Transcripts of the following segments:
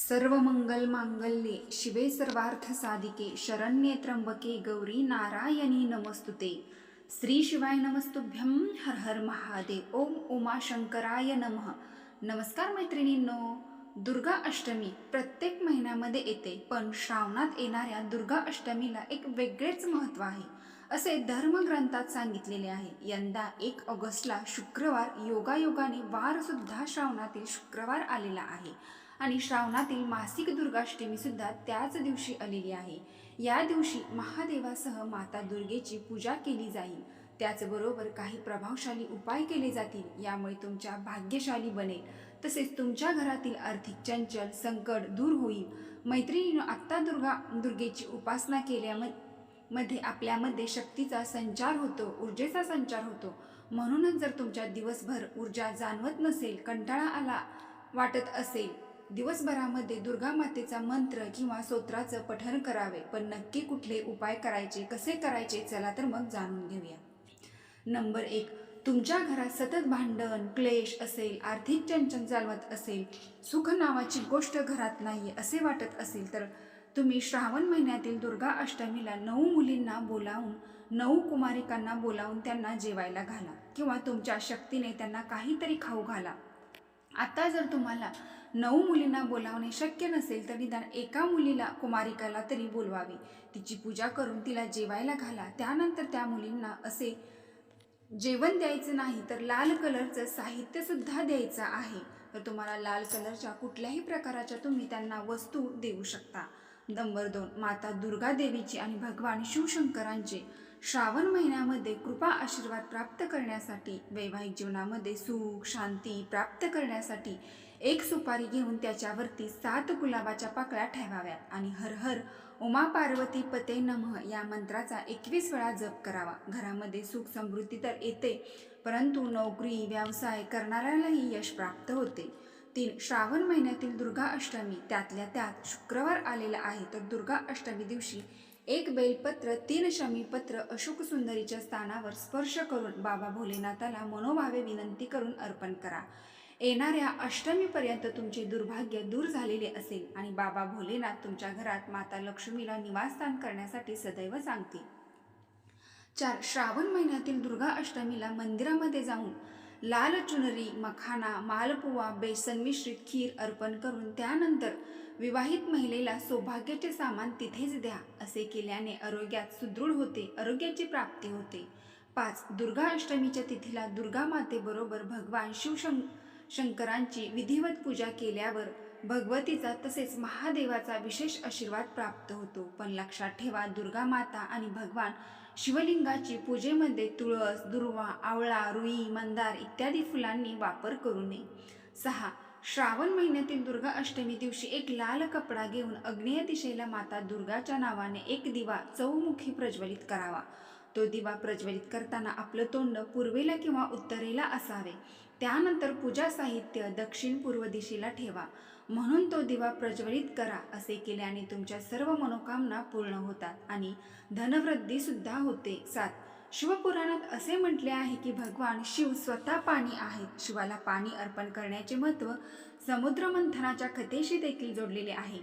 सर्व मंगल मांगल्ये शिवे सर्वार्थ साधिके शरण्ये त्र्यंबके गौरी नारायणी नमस्तुते. श्री शिवाय नमस्तुभ्यं हर हर महादेव ओम उमा शंकराय नमः. नमस्कार मैत्रिणींनो दुर्गा अष्टमी प्रत्येक महिन्यामध्ये येते पण श्रावणात येणाऱ्या दुर्गा अष्टमीला एक वेगळेच महत्त्व आहे असे धर्मग्रंथात सांगितलेले आहे. यंदा एक ऑगस्टला शुक्रवार योगायोगाने वारसुद्धा श्रावणातील शुक्रवार आलेला आहे. आणि श्रावणातील मासिक दुर्गाष्टमी सुद्धा त्याच दिवशी आलेली आहे. या दिवशी महादेवासह माता दुर्गेची पूजा केली जाईल. त्याचबरोबर काही प्रभावशाली उपाय केले जातील यामुळे तुमच्या भाग्यशाली बनेल. तसेच तुमच्या घरातील आर्थिक चंचल संकट दूर होईल. मैत्रिणीनं आत्ता दुर्गा दुर्गेची उपासना केल्यामध्ये मध्ये आपल्यामध्ये शक्तीचा संचार होतो ऊर्जेचा संचार होतो. म्हणूनच जर तुमच्या दिवसभर ऊर्जा जाणवत नसेल कंटाळा आला वाटत असेल दिवसभरामध्ये दुर्गा मातेचा मंत्र किंवा स्तोत्राचं पठण करावे पण नक्की कुठले उपाय करायचे कसे करायचे चला तर मग जाणून घेऊया. नंबर एक तुमच्या घरात सतत भांडण क्लेश असेल आर्थिक चंचल चालवत असेल सुख नावाची गोष्ट घरात नाही असे वाटत असेल तर तुम्ही श्रावण महिन्यातील दुर्गा अष्टमीला नऊ मुलींना बोलावून नऊ कुमारिकांना बोलावून त्यांना जेवायला घाला किंवा तुमच्या शक्तीने त्यांना काहीतरी खाऊ घाला. आता जर तुम्हाला नऊ मुलींना बोलावणे शक्य नसेल तर निदान एका मुलीला कुमारिकाला तरी बोलवावे. तिची पूजा करून तिला जेवायला घाला. त्यानंतर त्या मुलींना असे जेवण द्यायचं नाही तर लाल कलरचं साहित्यसुद्धा द्यायचं आहे. तर तुम्हाला लाल कलरच्या कुठल्याही प्रकाराच्या तुम्ही त्यांना वस्तू देऊ शकता. नंबर दोन माता दुर्गा देवीची आणि भगवान शिवशंकरांचे. श्रावण महिन्यामध्ये कृपा आशीर्वाद प्राप्त करण्यासाठी वैवाहिक जीवनामध्ये सुख शांती प्राप्त करण्यासाठी एक सुपारी घेऊन त्याच्यावरती सात गुलाबाच्या पाकळ्या ठेवाव्यात आणि हर हर उमा पार्वती पते नमः या मंत्राचा एकवीस वेळा जप करावा. घरामध्ये सुख समृद्धी तर येते परंतु नोकरी व्यवसाय करणाऱ्यालाही यश प्राप्त होते. तीन श्रावण महिन्यातील दुर्गा अष्टमी त्यातल्या त्यात शुक्रवार आलेला आहे तर दुर्गा अष्टमी दिवशी एक बेलपत्र तीन शमीपत्र अशोक सुंदरीच्या स्थानावर स्पर्श करून बाबा भोलेनाथाला मनोभावे विनंती करून अर्पण करा. येणाऱ्या अष्टमीपर्यंत तुमचे दुर्भाग्य दूर झालेले असेल आणि बाबा भोलेनाथ तुमच्या घरात माता लक्ष्मीला निवासस्थान करण्यासाठी सदैव सांगतील. चार श्रावण महिन्यातील दुर्गा अष्टमीला मंदिरामध्ये जाऊन लाल चुनरी मखाना मालपुवा बेसन मिश्रित खीर अर्पण करून त्यानंतर विवाहित महिलेला सौभाग्याचे सामान तिथेच द्या असे केल्याने आरोग्यात सुदृढ होते आरोग्याची प्राप्ती होते. पाच दुर्गा अष्टमीच्या तिथीला दुर्गा मातेबरोबर भगवान शिवशं शंकरांची विधिवत पूजा केल्यावर भगवतीचा तसेच महादेवाचा विशेष आशीर्वाद प्राप्त होतो. पण लक्षात ठेवा दुर्गा माता आणि भगवान शिवलिंगाची पूजेमध्ये तुळस दुर्वा आवळा रुई मंदार इत्यादी फुलांनी वापर करू नये. सहा श्रावण महिन्यातील दुर्गा अष्टमी दिवशी एक लाल कपडा घेऊन अग्नेय दिशेला माता दुर्गाच्या नावाने एक दिवा चौमुखी प्रज्वलित करावा. तो दिवा प्रज्वलित करताना आपलं तोंड पूर्वेला किंवा उत्तरेला असावे. त्यानंतर पूजा साहित्य दक्षिण पूर्व दिशेला ठेवा. म्हणून तो दिवा प्रज्वलित करा असे केल्याने तुमच्या सर्व मनोकामना पूर्ण होतात आणि धनवृद्धीसुद्धा होते. सात. शिवपुराणात असे म्हटले आहे की भगवान शिव स्वतः पाणी आहेत. शिवाला पाणी अर्पण करण्याचे महत्त्व समुद्रमंथनाच्या कथेशी देखील जोडलेले आहे.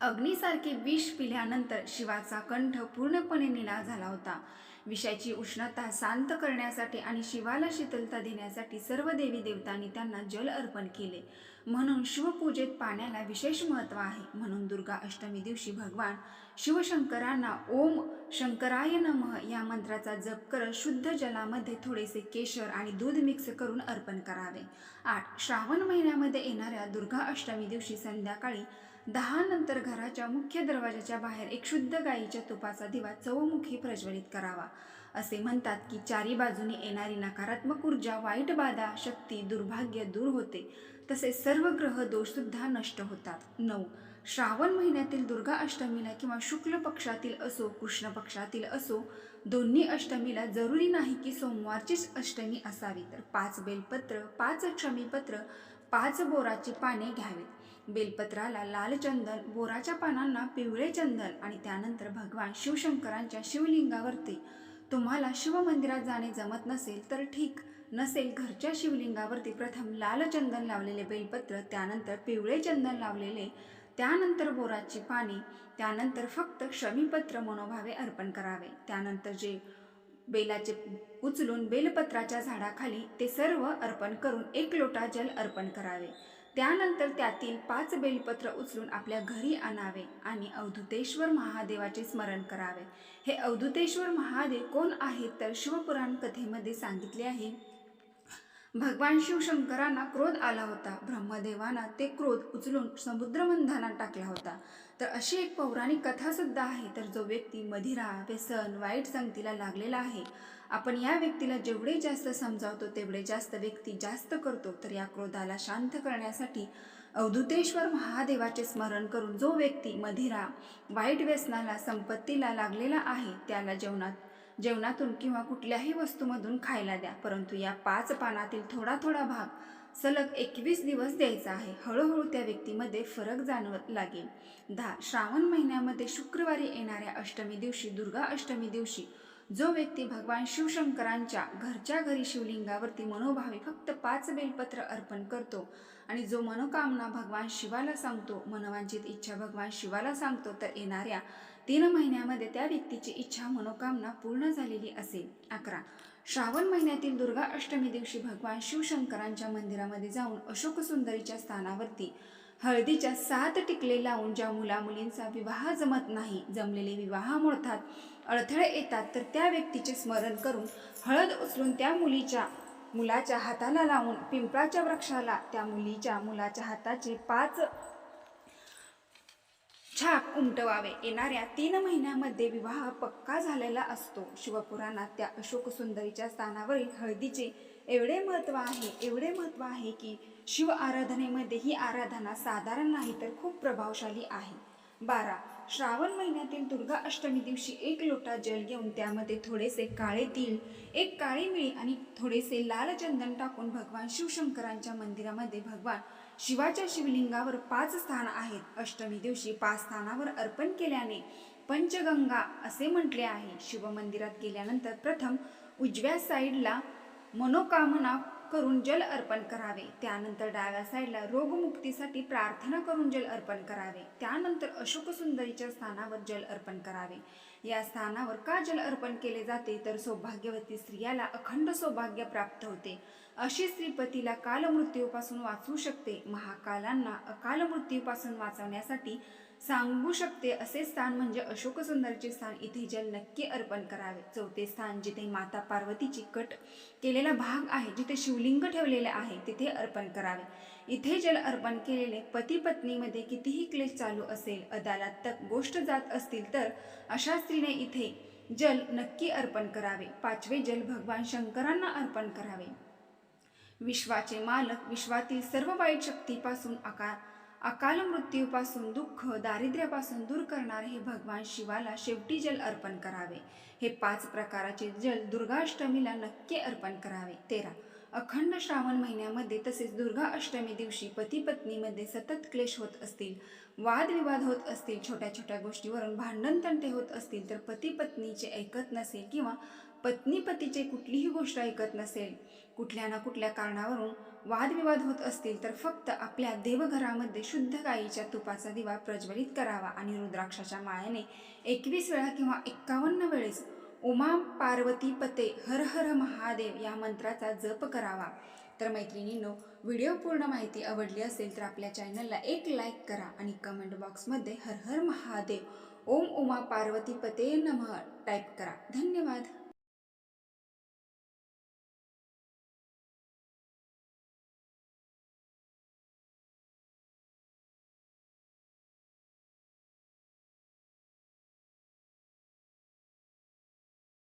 अग्नीसारखे विष पिल्यानंतर शिवाचा कंठ पूर्णपणे निला झाला होता. विषाची उष्णता शांत करण्यासाठी आणि शिवाला शीतलता देण्यासाठी सर्व देवी देवतांनी त्यांना जल अर्पण केले. म्हणून शिवपूजेत पाण्याला विशेष महत्त्व आहे. म्हणून दुर्गा अष्टमी दिवशी भगवान शिवशंकरांना ओम शंकराय नमः या मंत्राचा जप करत शुद्ध जलामध्ये थोडेसे केशर आणि दूध मिक्स करून अर्पण करावे. आठ श्रावण महिन्यामध्ये येणाऱ्या दुर्गा अष्टमी दिवशी संध्याकाळी दहा नंतर घराच्या मुख्य दरवाजाच्या बाहेर एक शुद्ध गायीच्या तुपाचा दिवा चौमुखी प्रज्वलित करावा. असे म्हणतात की चारी बाजूने येणारी नकारात्मक ऊर्जा वाईट बाधा शक्ती दुर्भाग्य दूर होते. तसेच सर्व ग्रह दोषसुद्धा नष्ट होतात. नऊ श्रावण महिन्यातील दुर्गा अष्टमीला किंवा शुक्ल पक्षातील असो कृष्ण पक्षातील असो दोन्ही अष्टमीला जरुरी नाही की सोमवारचीच अष्टमी असावी. तर पाच बेलपत्र पाच क्षमीपत्र पाच बोराची पाने घ्यावीत. बेलपत्राला लाल चंदन बोराच्या पानांना पिवळे चंदन आणि त्यानंतर भगवान शिवशंकरांच्या शिवलिंगावरती. तुम्हाला शिवमंदिरात जाणे जमत नसेल तर ठीक. नसेल घरच्या शिवलिंगावरती प्रथम लाल चंदन लावलेले बेलपत्र त्यानंतर पिवळे चंदन लावलेले त्यानंतर बोराची पाने त्यानंतर फक्त शमीपत्र मनोभावे अर्पण करावे. त्यानंतर जे बेलाचे उचलून बेलपत्राच्या झाडाखाली ते सर्व अर्पण करून एक लोटा जल अर्पण करावे. त्यानंतर त्यातील पाच बेलपत्र उचलून आपल्या घरी आणावे आणि अवधुतेश्वर महादेवाचे स्मरण करावे. हे अवधुतेश्वर महादेव कोण आहेत तर शिवपुराण कथेमध्ये सांगितले आहे. भगवान शिवशंकरांना क्रोध आला होता. ब्रह्मदेवांना ते क्रोध उचलून समुद्र टाकला होता. तर अशी एक पौराणिक कथासुद्धा आहे. तर जो व्यक्ती मधिरा व्यसन वाईट संगतीला लागलेला आहे आपण या व्यक्तीला जेवढे जास्त समजावतो तेवढे जास्त व्यक्ती जास्त करतो. तर या क्रोधाला शांत करण्यासाठी अवधुतेश्वर महादेवाचे स्मरण करून जो व्यक्ती मधिरा वाईट व्यसनाला संपत्तीला लागलेला आहे त्याला जेवणात जेवणातून किंवा कुठल्याही वस्तूमधून खायला द्या. परंतु या पाच पानातील थोडा थोडा भाग सलग एकवीस दिवस द्यायचा आहे. हळूहळू त्या व्यक्तीमध्ये फरक जाणवत लागेल. दहा. श्रावण महिन्यामध्ये शुक्रवारी येणाऱ्या अष्टमी दिवशी दुर्गा अष्टमी दिवशी जो व्यक्ती भगवान शिवशंकरांच्या घरच्या घरी शिवलिंगावरती मनोभावे फक्त पाच बेलपत्र अर्पण करतो आणि जो मनोकामना भगवान शिवाला सांगतो मनवांचित इच्छा भगवान शिवाला सांगतो तर येणाऱ्या तीन महिन्यामध्ये त्या व्यक्तीची इच्छा मनोकामना पूर्ण झालेली असेल. अकरा. श्रावण महिन्यातील दुर्गा अष्टमी दिवशी भगवान शिवशंकरांच्या मंदिरामध्ये जाऊन अशोक सुंदरीच्या स्थानावरती हळदीच्या सात टिकले लावून ज्या मुलामुलींचा विवाह जमत नाही जमलेले विवाह मोडतात अडथळे येतात तर त्या व्यक्तीचे स्मरण करून हळद उचलून त्या मुलीच्या मुलाच्या हाताला लावून पिंपळाच्या वृक्षाला त्या मुलीच्या मुलाच्या हाताचे पाच छाप उमटवावे. येणाऱ्या तीन महिन्यामध्ये विवाह पक्का झालेला असतो. शिवपुराणात त्या अशोक सुंदरीच्या स्थानावरील हळदीचे एवढे महत्त्व आहे एवढे महत्त्व आहे की शिव आराधनेमध्ये ही आराधना साधारण नाही तर खूप प्रभावशाली आहे. बारा. श्रावण महिन्यातील दुर्गा अष्टमी दिवशी एक लोटा जल घेऊन त्यामध्ये थोडेसे काळे तीळ एक काळी मिळी आणि थोडेसे लाल चंदन टाकून भगवान शिवशंकरांच्या मंदिरामध्ये भगवान शिवाच्या शिवलिंगावर पाच स्थान आहेत. अष्टमी दिवशी पाच स्थानावर अर्पण केल्याने पंचगंगा असे म्हटले आहे. शिवमंदिरात गेल्यानंतर प्रथम उजव्या साईडला मनोकामना करून जल अर्पण करावे. त्यानंतर डाव्या साईडला रोगमुक्तीसाठी प्रार्थना करून जल अर्पण करावे. त्यानंतर अशोक सुंदरीच्या स्थानावर जल अर्पण करावे. या स्थानावर का जल अर्पण केले जाते तर सौभाग्यवती स्त्रियाला अखंड सौभाग्य प्राप्त होते. अशी स्त्री पतीला कालमृत्यूपासून वाचवू शकते. महाकालांना अकाल मृत्यूपासून वाचवण्यासाठी सांगू शकते असे स्थान म्हणजे अशोक सुंदरचे स्थान. इथे जल नक्की अर्पण करावे. चौथे स्थान जिथे माता पार्वतीची कट केलेला भाग आहे जिथे शिवलिंग ठेवलेले आहे तिथे अर्पण करावे. इथे जल अर्पण केलेले पती पत्नीमध्ये कितीही क्लेश चालू असेल अदालत तक गोष्ट जात असतील तर अशा स्त्रीने इथे जल नक्की अर्पण करावे. पाचवे जल भगवान शंकरांना अर्पण करावे. विश्वाचे मालक विश्वातील सर्व वाईट शक्तीपासून आकार अकाल मृत्यूपासून दुःख दारिद्र्यापासून दूर करणारे हे भगवान शिवाला शेवटी जल अर्पण करावे. हे पाच प्रकाराचे जल दुर्गाष्टमीला नक्की अर्पण करावे. तेरा. अखंड श्रावण महिन्यामध्ये तसेच दुर्गा अष्टमी दिवशी पती पत्नीमध्ये सतत क्लेश होत असतील वादविवाद होत असतील छोट्या छोट्या गोष्टीवरून भांडण तंटे होत असतील तर पती पत्नीचे ऐकत नसेल किंवा पत्नी पतीचे कुठलीही गोष्ट ऐकत नसेल कुठल्या ना कुठल्या कारणावरून वादविवाद होत असतील तर फक्त आपल्या देवघरामध्ये शुद्ध गायीच्या तुपाचा दिवा प्रज्वलित करावा आणि रुद्राक्षाच्या माळेने एकवीस वेळा किंवा एक्कावन्न वेळेस उमा पार्वती पते हर हर महादेव या मंत्राचा जप करावा. तर मैत्रिणींनो व्हिडिओ पूर्ण माहिती आवडली असेल तर आपल्या चॅनलला एक लाईक करा आणि कमेंट बॉक्समध्ये हर हर महादेव ओम उमा पार्वती पते नमः टाईप करा. धन्यवाद.